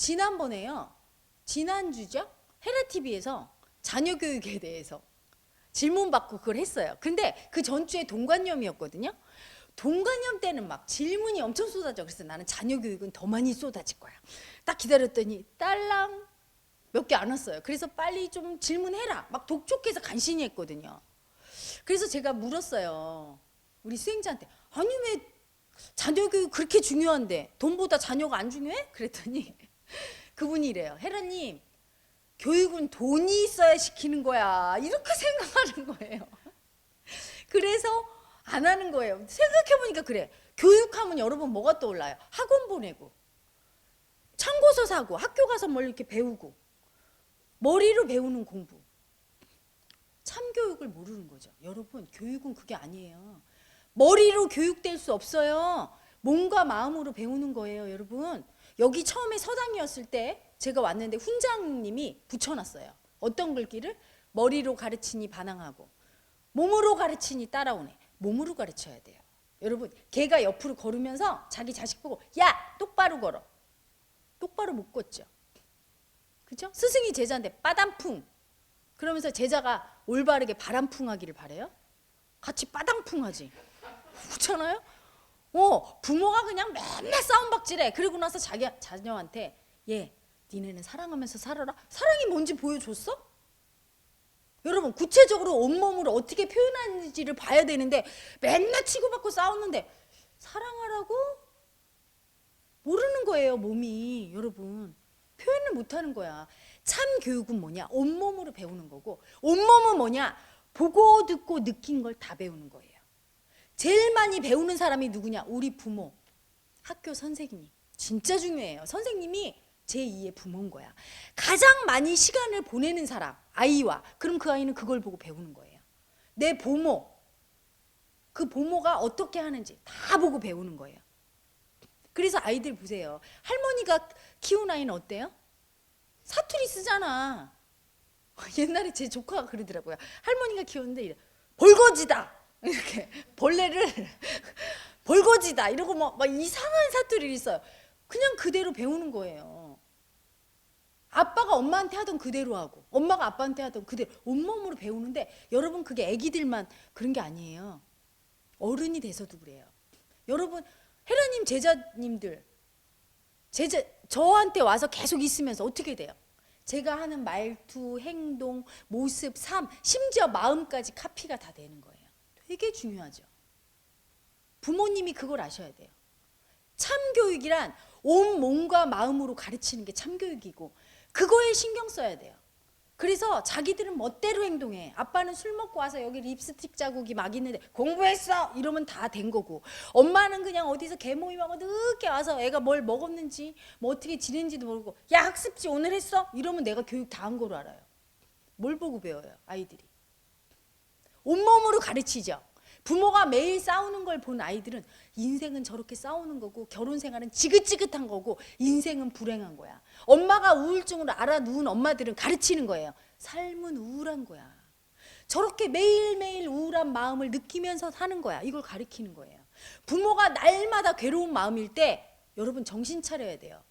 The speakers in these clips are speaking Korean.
지난번에요. 지난주죠? 헤라TV에서 자녀 교육에 대해서 질문 받고 그걸 했어요. 근데 그 전주에 동관념이었거든요. 동관념 때는 막 질문이 엄청 쏟아져. 그래서 나는 자녀 교육은 더 많이 쏟아질 거야. 딱 기다렸더니 딸랑 몇 개 안 왔어요. 그래서 빨리 좀 질문해라. 막 독촉해서 간신히 했거든요. 그래서 제가 물었어요. 우리 수행자한테 아니 왜 자녀 교육 그렇게 중요한데 돈보다 자녀가 안 중요해? 그랬더니 그분이 이래요. 헤라님 교육은 돈이 있어야 시키는 거야. 이렇게 생각하는 거예요. 그래서 안 하는 거예요. 생각해보니까 그래. 교육하면 여러분 뭐가 떠올라요? 학원 보내고, 참고서 사고, 학교 가서 뭘 이렇게 배우고, 머리로 배우는 공부. 참교육을 모르는 거죠. 여러분, 교육은 그게 아니에요. 머리로 교육될 수 없어요. 몸과 마음으로 배우는 거예요, 여러분. 여기 처음에 서당이었을 때 제가 왔는데 훈장님이 붙여놨어요. 어떤 글귀를? 머리로 가르치니 반항하고 몸으로 가르치니 따라오네. 몸으로 가르쳐야 돼요. 여러분, 걔가 옆으로 걸으면서 자기 자식 보고 야 똑바로 걸어. 똑바로 못 걷죠. 그죠? 스승이 제자인데 빠담풍. 그러면서 제자가 올바르게 바람풍하기를 바래요. 같이 빠당풍하지. 그렇잖아요? 어, 부모가 그냥 맨날 싸움박질해. 그리고 나서 자기 자녀한테 얘, 니네는 사랑하면서 살아라. 사랑이 뭔지 보여줬어? 여러분 구체적으로 온몸으로 어떻게 표현하는지를 봐야 되는데 맨날 치고받고 싸우는데 사랑하라고 모르는 거예요 몸이 여러분 표현을 못하는 거야 참 교육은 뭐냐 온몸으로 배우는 거고 온몸은 뭐냐 보고 듣고 느낀 걸 다 배우는 거예요 제일 많이 배우는 사람이 누구냐 우리 부모 학교 선생님 진짜 중요해요 선생님이 제2의 부모인 거야. 가장 많이 시간을 보내는 사람, 아이와. 그럼 그 아이는 그걸 보고 배우는 거예요. 내 부모, 그 부모가 어떻게 하는지 다 보고 배우는 거예요. 그래서 아이들 보세요. 할머니가 키운 아이는 어때요? 사투리 쓰잖아. 옛날에 제 조카가 그러더라고요. 할머니가 키웠는데 이래, 벌거지다. 이렇게 벌레를 벌거지다 이러고 막, 막 이상한 사투리를 써요. 그냥 그대로 배우는 거예요. 아빠가 엄마한테 하던 그대로 하고 엄마가 아빠한테 하던 그대로 온몸으로 배우는데 여러분 그게 애기들만 그런 게 아니에요. 어른이 돼서도 그래요. 여러분 헤라님 제자님들 제자 저한테 와서 계속 있으면서 어떻게 돼요? 제가 하는 말투, 행동, 모습, 삶, 심지어 마음까지 카피가 다 되는 거예요. 되게 중요하죠. 부모님이 그걸 아셔야 돼요. 참교육이란 온 몸과 마음으로 가르치는 게 참교육이고 그거에 신경 써야 돼요. 그래서 자기들은 멋대로 행동해. 아빠는 술 먹고 와서 여기 립스틱 자국이 막 있는데 공부했어 이러면 다 된 거고 엄마는 그냥 어디서 개모임하고 늦게 와서 애가 뭘 먹었는지 뭐 어떻게 지낸지도 모르고 야 학습지 오늘 했어 이러면 내가 교육 다 한 거로 알아요. 뭘 보고 배워요 아이들이? 온몸으로 가르치죠. 부모가 매일 싸우는 걸 본 아이들은 인생은 저렇게 싸우는 거고 결혼 생활은 지긋지긋한 거고 인생은 불행한 거야. 엄마가 우울증으로 알아 누운 엄마들은 가르치는 거예요. 삶은 우울한 거야. 저렇게 매일매일 우울한 마음을 느끼면서 사는 거야. 이걸 가르치는 거예요. 부모가 날마다 괴로운 마음일 때 여러분 정신 차려야 돼요.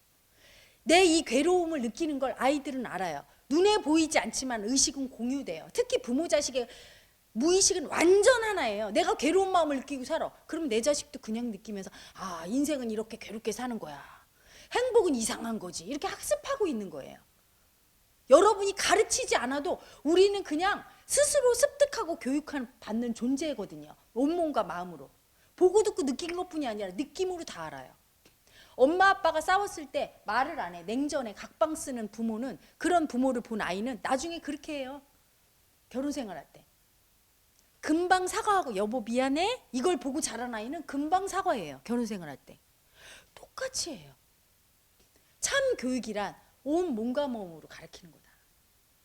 내 이 괴로움을 느끼는 걸 아이들은 알아요. 눈에 보이지 않지만 의식은 공유돼요. 특히 부모 자식의 무의식은 완전 하나예요. 내가 괴로운 마음을 느끼고 살아. 그럼 내 자식도 그냥 느끼면서 아 인생은 이렇게 괴롭게 사는 거야. 행복은 이상한 거지. 이렇게 학습하고 있는 거예요. 여러분이 가르치지 않아도 우리는 그냥 스스로 습득하고 교육하는 받는 존재거든요. 온몸과 마음으로. 보고 듣고 느끼는 것뿐이 아니라 느낌으로 다 알아요. 엄마 아빠가 싸웠을 때 말을 안 해. 냉전에 각방 쓰는 부모는 그런 부모를 본 아이는 나중에 그렇게 해요. 결혼 생활할 때. 금방 사과하고 여보 미안해? 이걸 보고 자란 아이는 금방 사과해요 결혼 생활 할 때. 똑같이 해요. 참 교육이란 온 몸과 몸으로 가르치는 거다.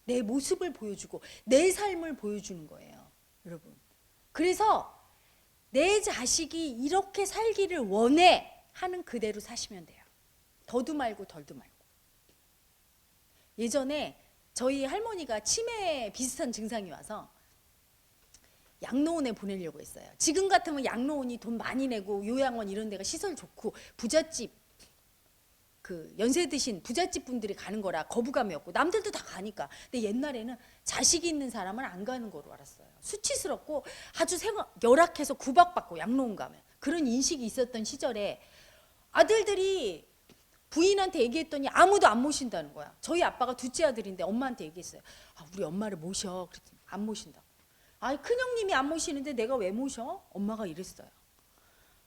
내 모습을 보여주고 내 삶을 보여주는 거예요 여러분. 그래서 내 자식이 이렇게 살기를 원해 하는 그대로 사시면 돼요. 더도 말고 덜도 말고. 예전에 저희 할머니가 치매 비슷한 증상이 와서 양로원에 보내려고 했어요. 지금 같으면 양로원이 돈 많이 내고 요양원 이런 데가 시설 좋고 부잣집 그 연세 드신 부잣집 분들이 가는 거라 거부감이었고 남들도 다 가니까. 근데 옛날에는 자식이 있는 사람은 안 가는 거로 알았어요. 수치스럽고 아주 생활, 열악해서 구박받고 양로원 가면 그런 인식이 있었던 시절에 아들들이 부인한테 얘기했더니 아무도 안 모신다는 거야. 저희 아빠가 둘째 아들인데 엄마한테 얘기했어요. 아, 우리 엄마를 모셔. 그랬더니 안 모신다고. 아, 큰형님이 안 모시는데 내가 왜 모셔? 엄마가 이랬어요.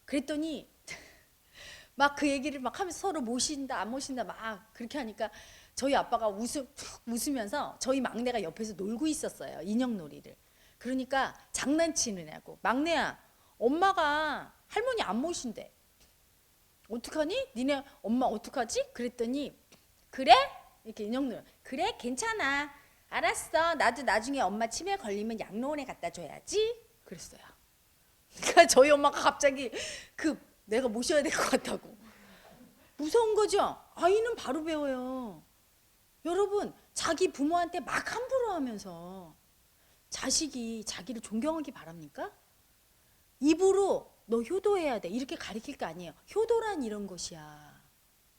그랬더니 막 그 얘기를 막 하면서 서로 모신다 안 모신다 막 그렇게 하니까 저희 아빠가 웃음 푹 웃으면서 저희 막내가 옆에서 놀고 있었어요 인형놀이를. 그러니까 장난치느냐고 막내야 엄마가 할머니 안 모신대. 어떡하니? 니네 엄마 어떡하지? 그랬더니 그래? 이렇게 인형놀이. 그래 괜찮아 알았어 나도 나중에 엄마 치매 걸리면 양로원에 갖다 줘야지 그랬어요 그러니까 저희 엄마가 갑자기 그 내가 모셔야 될 것 같다고 무서운 거죠. 아이는 바로 배워요. 여러분 자기 부모한테 막 함부로 하면서 자식이 자기를 존경하기 바랍니까? 입으로 너 효도해야 돼 이렇게 가리킬 거 아니에요. 효도란 이런 것이야.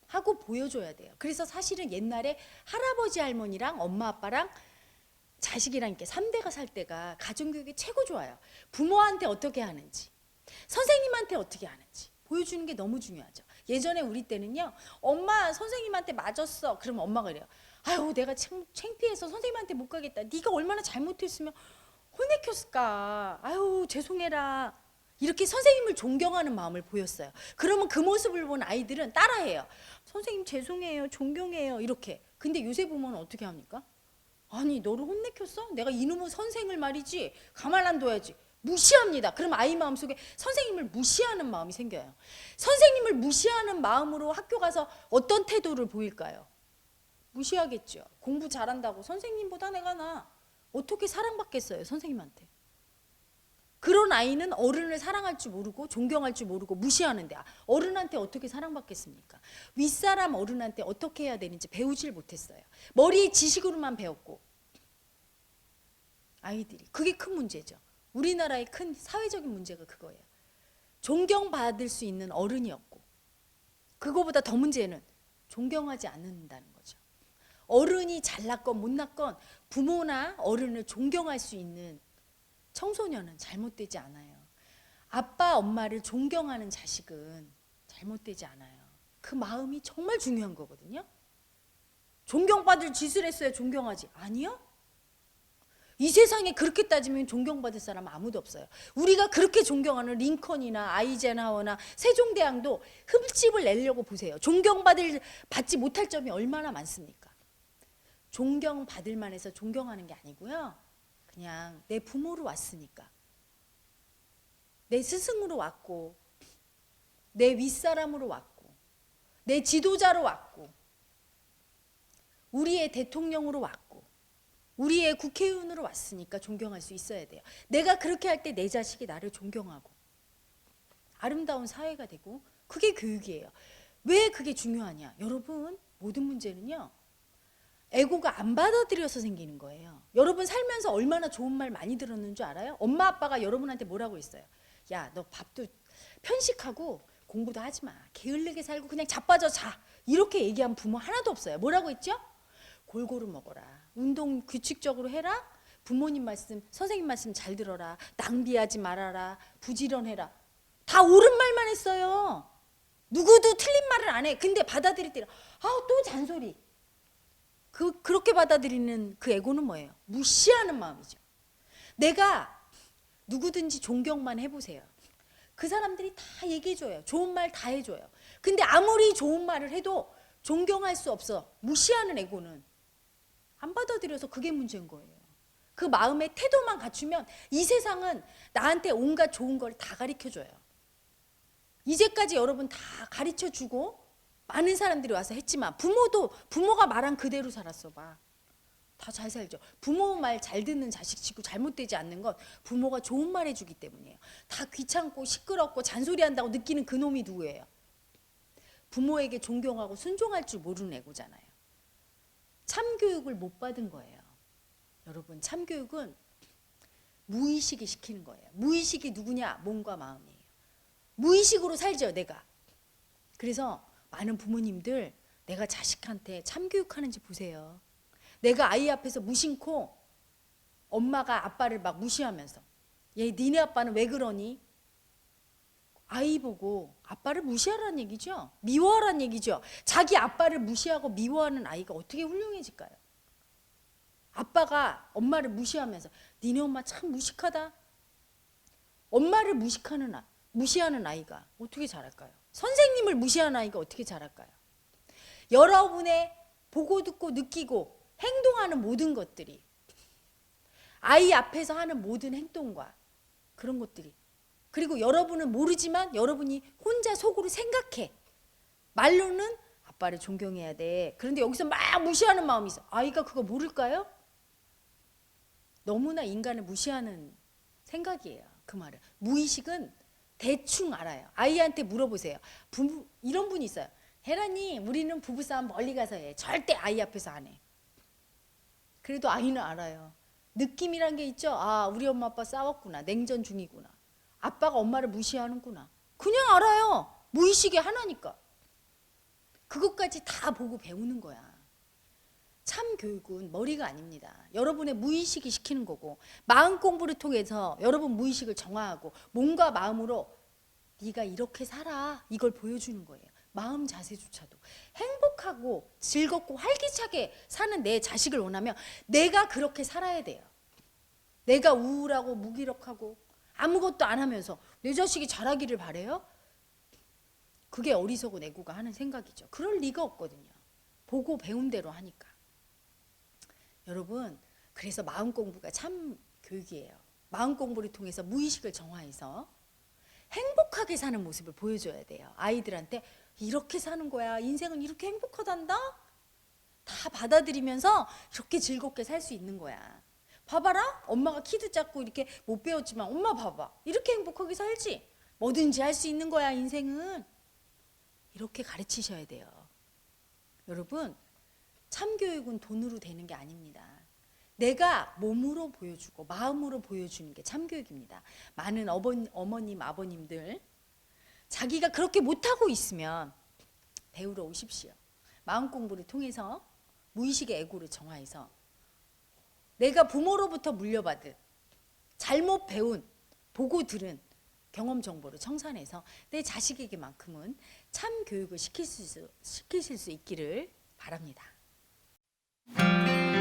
하고 보여줘야 돼요. 그래서 사실은 옛날에 할아버지 할머니랑 엄마 아빠랑 자식이랑 이렇게 3대가 살 때가 가정교육이 최고 좋아요. 부모한테 어떻게 하는지, 선생님한테 어떻게 하는지 보여주는 게 너무 중요하죠. 예전에 우리 때는요, 엄마 선생님한테 맞았어. 그러면 엄마가 그래요. 아유, 내가 창, 창피해서 선생님한테 못 가겠다. 네가 얼마나 잘못했으면 혼내켰을까. 아유, 죄송해라. 이렇게 선생님을 존경하는 마음을 보였어요. 그러면 그 모습을 본 아이들은 따라해요. 선생님 죄송해요, 존경해요. 이렇게. 근데 요새 부모는 어떻게 합니까? 아니 너를 혼내켰어? 내가 이놈의 선생을 말이지 가만 안 둬야지 무시합니다. 그럼 아이 마음속에 선생님을 무시하는 마음이 생겨요. 선생님을 무시하는 마음으로 학교 가서 어떤 태도를 보일까요? 무시하겠죠. 공부 잘한다고 선생님보다 내가 나 어떻게 사랑받겠어요 선생님한테. 그런 아이는 어른을 사랑할 줄 모르고 존경할 줄 모르고 무시하는데 어른한테 어떻게 사랑받겠습니까? 윗사람 어른한테 어떻게 해야 되는지 배우질 못했어요. 머리 지식으로만 배웠고 아이들이 그게 큰 문제죠. 우리나라의 큰 사회적인 문제가 그거예요. 존경받을 수 있는 어른이 없고 그거보다 더 문제는 존경하지 않는다는 거죠. 어른이 잘났건 못났건 부모나 어른을 존경할 수 있는 청소년은 잘못되지 않아요. 아빠, 엄마를 존경하는 자식은 잘못되지 않아요. 그 마음이 정말 중요한 거거든요. 존경받을 짓을 했어야 존경하지. 아니요? 이 세상에 그렇게 따지면 존경받을 사람 아무도 없어요. 우리가 그렇게 존경하는 링컨이나 아이젠하워나 세종대왕도 흠집을 내려고 보세요. 존경받을 받지 못할 점이 얼마나 많습니까? 존경받을 만해서 존경하는 게 아니고요. 그냥 내 부모로 왔으니까. 내 스승으로 왔고 내 윗사람으로 왔고 내 지도자로 왔고 우리의 대통령으로 왔고 우리의 국회의원으로 왔으니까 존경할 수 있어야 돼요. 내가 그렇게 할 때 내 자식이 나를 존경하고 아름다운 사회가 되고 그게 교육이에요. 왜 그게 중요하냐? 여러분 모든 문제는요. 에고가 안 받아들여서 생기는 거예요. 여러분 살면서 얼마나 좋은 말 많이 들었는 줄 알아요? 엄마 아빠가 여러분한테 뭐라고 했어요? 야, 너 밥도 편식하고 공부도 하지 마. 게을르게 살고 그냥 자빠져 자. 이렇게 얘기한 부모 하나도 없어요. 뭐라고 했죠? 골고루 먹어라. 운동 규칙적으로 해라. 부모님 말씀, 선생님 말씀 잘 들어라. 낭비하지 말아라. 부지런해라. 다 옳은 말만 했어요. 누구도 틀린 말을 안 해. 근데 받아들일 때는 아우 또 잔소리. 그 그렇게 받아들이는 그 에고는 뭐예요? 무시하는 마음이죠. 내가 누구든지 존경만 해보세요. 그 사람들이 다 얘기해줘요. 좋은 말 다 해줘요. 근데 아무리 좋은 말을 해도 존경할 수 없어. 무시하는 에고는 안 받아들여서 그게 문제인 거예요. 그 마음의 태도만 갖추면 이 세상은 나한테 온갖 좋은 걸 다 가르쳐 줘요. 이제까지 여러분 다 가르쳐 주고 많은 사람들이 와서 했지만 부모도 부모가 말한 그대로 살았어 봐. 다 잘 살죠. 부모 말 잘 듣는 자식 치고 잘못되지 않는 건 부모가 좋은 말 해주기 때문이에요. 다 귀찮고 시끄럽고 잔소리한다고 느끼는 그 놈이 누구예요? 부모에게 존경하고 순종할 줄 모르는 애고잖아요. 참교육을 못 받은 거예요. 여러분 참교육은 무의식이 시키는 거예요. 무의식이 누구냐? 몸과 마음이에요. 무의식으로 살죠 내가. 그래서 많은 부모님들 내가 자식한테 참교육하는지 보세요. 내가 아이 앞에서 무심코 엄마가 아빠를 막 무시하면서 얘 니네 아빠는 왜 그러니? 아이 보고 아빠를 무시하라는 얘기죠. 미워하라는 얘기죠. 자기 아빠를 무시하고 미워하는 아이가 어떻게 훌륭해질까요? 아빠가 엄마를 무시하면서 니네 엄마 참 무식하다. 엄마를 무식하는 아, 무시하는 아이가 어떻게 자랄까요? 선생님을 무시하는 아이가 어떻게 자랄까요? 여러분의 보고 듣고 느끼고 행동하는 모든 것들이 아이 앞에서 하는 모든 행동과 그런 것들이 그리고 여러분은 모르지만 여러분이 혼자 속으로 생각해 말로는 아빠를 존경해야 돼 그런데 여기서 막 무시하는 마음이 있어 아이가 그거 모를까요? 너무나 인간을 무시하는 생각이에요 그 말은 무의식은 대충 알아요 아이한테 물어보세요 부부 이런 분이 있어요 혜란이 우리는 부부싸움 멀리 가서 해 절대 아이 앞에서 안 해 그래도 아이는 알아요. 느낌이란 게 있죠. 아, 우리 엄마 아빠 싸웠구나. 냉전 중이구나. 아빠가 엄마를 무시하는구나. 그냥 알아요. 무의식의 하나니까. 그것까지 다 보고 배우는 거야. 참 교육은 머리가 아닙니다. 여러분의 무의식이 시키는 거고 마음 공부를 통해서 여러분 무의식을 정화하고 몸과 마음으로 네가 이렇게 살아 이걸 보여주는 거예요. 마음 자세조차도 행복하고 즐겁고 활기차게 사는 내 자식을 원하면 내가 그렇게 살아야 돼요. 내가 우울하고 무기력하고 아무것도 안 하면서 내 자식이 잘하기를 바래요? 그게 어리석은 애고가 하는 생각이죠. 그럴 리가 없거든요. 보고 배운 대로 하니까. 여러분, 그래서 마음 공부가 참 교육이에요. 마음 공부를 통해서 무의식을 정화해서 행복하게 사는 모습을 보여줘야 돼요. 아이들한테 이렇게 사는 거야. 인생은 이렇게 행복하단다. 다 받아들이면서 이렇게 즐겁게 살 수 있는 거야. 봐봐라. 엄마가 키도 작고 이렇게 못 배웠지만 엄마 봐봐. 이렇게 행복하게 살지. 뭐든지 할 수 있는 거야, 인생은. 이렇게 가르치셔야 돼요. 여러분, 참교육은 돈으로 되는 게 아닙니다. 내가 몸으로 보여주고 마음으로 보여주는 게 참교육입니다. 많은 어머님, 아버님들 자기가 그렇게 못하고 있으면 배우러 오십시오. 마음 공부를 통해서 무의식의 애고를 정화해서 내가 부모로부터 물려받은 잘못 배운 보고 들은 경험 정보를 청산해서 내 자식에게만큼은 참 교육을 시킬 수, 시키실 수 있기를 바랍니다. Thank you.